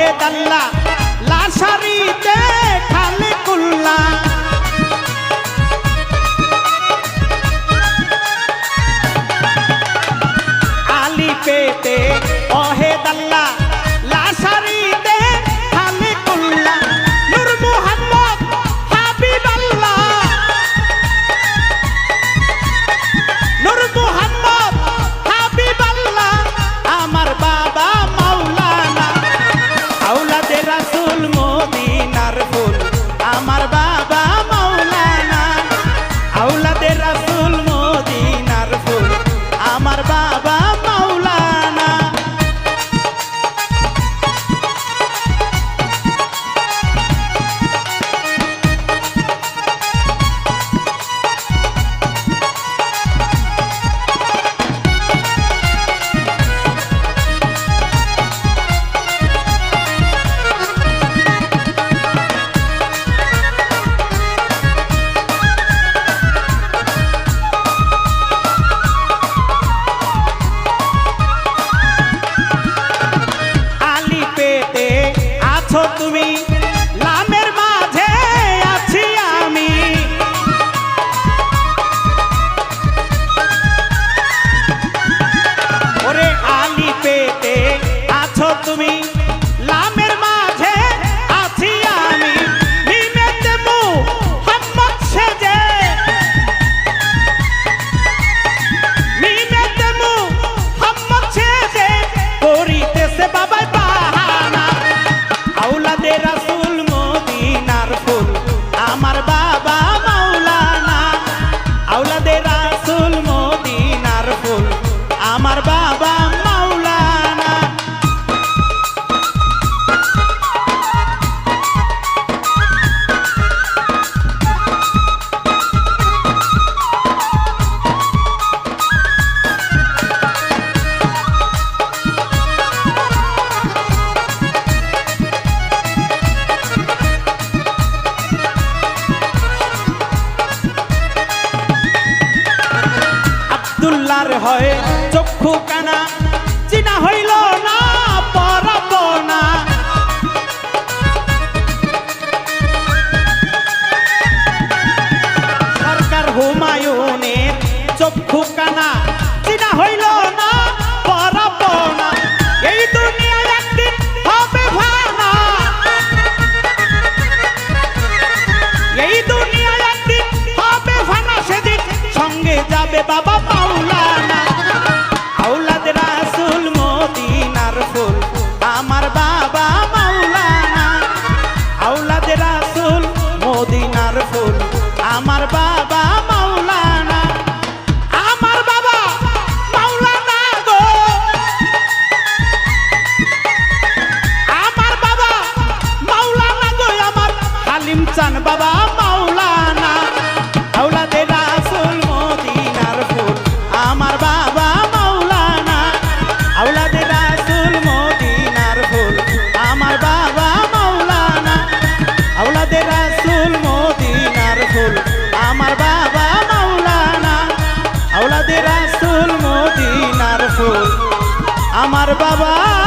হে দাল্লা লাশারিতে তার হয় চক্ষু কানা চিনা হইল না পরব না। সরকার হুমায়ুনের চক্ষু কানা আমার বাবা আমার বাবা